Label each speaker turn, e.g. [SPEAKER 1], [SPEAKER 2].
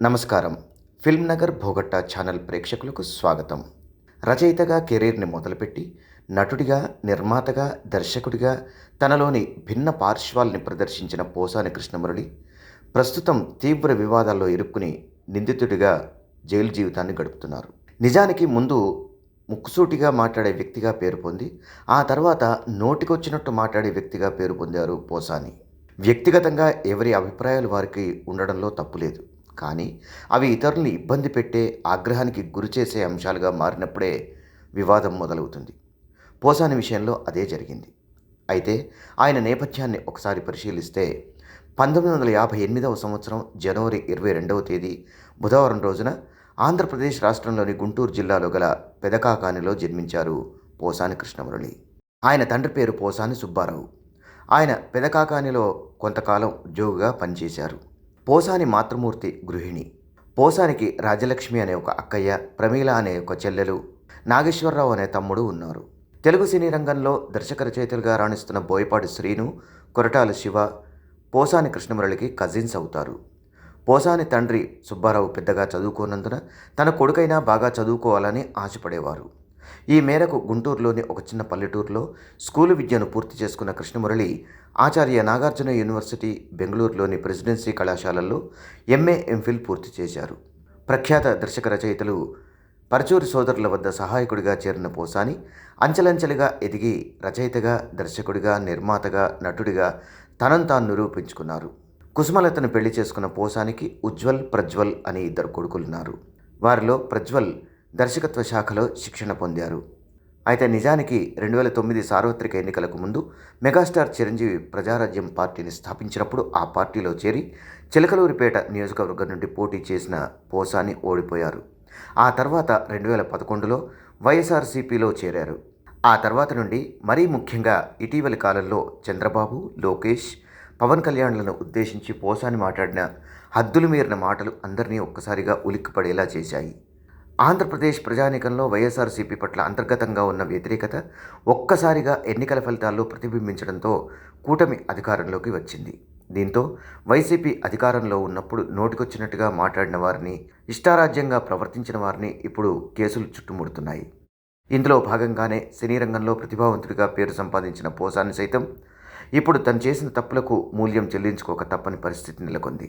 [SPEAKER 1] నమస్కారం. Film Nagar భోగట్టా channel ప్రేక్షకులకు స్వాగతం. రచయితగా కెరీర్ని మొదలుపెట్టి నటుడిగా నిర్మాతగా దర్శకుడిగా తనలోని భిన్న పార్శ్వాల్ని ప్రదర్శించిన పోసాని కృష్ణమురళి ప్రస్తుతం తీవ్ర వివాదాల్లో ఇరుక్కుని నిందితుడిగా జైలు జీవితాన్ని గడుపుతున్నారు. నిజానికి ముందు ముక్కుసూటిగా మాట్లాడే వ్యక్తిగా పేరు పొంది ఆ తర్వాత నోటికొచ్చినట్టు మాట్లాడే వ్యక్తిగా పేరు పొందారు పోసాని. వ్యక్తిగతంగా ఎవరి అభిప్రాయాలు వారికి ఉండడంలో తప్పులేదు. కానీ అవి ఇతరుల్ని ఇబ్బంది పెట్టే ఆగ్రహానికి గురిచేసే అంశాలుగా మారినప్పుడే వివాదం మొదలవుతుంది. పోసాని విషయంలో అదే జరిగింది. అయితే ఆయన నేపథ్యాన్ని ఒకసారి పరిశీలిస్తే పంతొమ్మిది వందల యాభై ఎనిమిదవ సంవత్సరం జనవరి ఇరవై రెండవ తేదీ బుధవారం రోజున ఆంధ్రప్రదేశ్ రాష్ట్రంలోని గుంటూరు జిల్లాలో గల పెదకాకానిలో జన్మించారు పోసాని కృష్ణమురళి. ఆయన తండ్రి పేరు పోసాని సుబ్బారావు. ఆయన పెదకాకానిలో కొంతకాలం ఉద్యోగిగా పనిచేశారు. పోసాని మాతృమూర్తి గృహిణి. పోసానికి రాజలక్ష్మి అనే ఒక అక్కయ్య ప్రమీల అనే ఒక చెల్లెలు నాగేశ్వరరావు అనే తమ్ముడు ఉన్నారు. తెలుగు సినీ రంగంలో దర్శక రచయితలుగా రాణిస్తున్న బోయపాటి శ్రీను కొరటాల శివ పోసాని కృష్ణమురళికి కజిన్స్ అవుతారు. పోసాని తండ్రి సుబ్బారావు పెద్దగా చదువుకోనందున తన కొడుకైనా బాగా చదువుకోవాలని ఆశపడేవారు. ఈ మేరకు గుంటూరులోని ఒక చిన్న పల్లెటూరులో స్కూలు విద్యను పూర్తి చేసుకున్న కృష్ణమురళి ఆచార్య నాగార్జున యూనివర్సిటీ బెంగళూరులోని ప్రెసిడెన్సీ కళాశాలల్లో ఎంఏ ఎంఫిల్ పూర్తి చేశారు. ప్రఖ్యాత దర్శక రచయితలు పరచూరి సోదరుల వద్ద సహాయకుడిగా చేరిన పోసాని అంచెలంచెలుగా ఎదిగి రచయితగా దర్శకుడిగా నిర్మాతగా నటుడిగా తనను తాను నిరూపించుకున్నారు. కుసుమలతను పెళ్ళి చేసుకున్న పోసానికి ఉజ్వల్ ప్రజ్వల్ అని ఇద్దరు కొడుకులున్నారు. వారిలో ప్రజ్వల్ దర్శకత్వ శాఖలో శిక్షణ పొందారు. అయితే నిజానికి రెండు వేల తొమ్మిది సార్వత్రిక ఎన్నికలకు ముందు మెగాస్టార్ చిరంజీవి ప్రజారాజ్యం పార్టీని స్థాపించినప్పుడు ఆ పార్టీలో చేరి చిలకలూరిపేట నియోజకవర్గం నుండి పోటీ చేసిన పోసాని ఓడిపోయారు. ఆ తర్వాత రెండు వేల పదకొండులో వైఎస్ఆర్సీపీలో చేరారు. ఆ తర్వాత నుండి మరీ ముఖ్యంగా ఇటీవలి కాలంలో చంద్రబాబు లోకేష్ పవన్ కళ్యాణ్లను ఉద్దేశించి పోసాని మాట్లాడిన హద్దులు మీరిన మాటలు అందరినీ ఒక్కసారిగా ఉలిక్కిపడేలా చేశాయి. ఆంధ్రప్రదేశ్ ప్రజానీకంలో వైఎస్ఆర్సీపీ పట్ల అంతర్గతంగా ఉన్న వ్యతిరేకత ఒక్కసారిగా ఎన్నికల ఫలితాల్లో ప్రతిబింబించడంతో కూటమి అధికారంలోకి వచ్చింది. దీంతో వైసీపీ అధికారంలో ఉన్నప్పుడు నోటికొచ్చినట్టుగా మాట్లాడిన వారిని ఇష్టారాజ్యంగా ప్రవర్తించిన వారిని ఇప్పుడు కేసులు చుట్టుముడుతున్నాయి. ఇందులో భాగంగానే సినీ రంగంలో ప్రతిభావంతుడిగా పేరు సంపాదించిన పోసాన్ని సైతం ఇప్పుడు తను చేసిన తప్పులకు మూల్యం చెల్లించుకోక తప్పని పరిస్థితి నెలకొంది.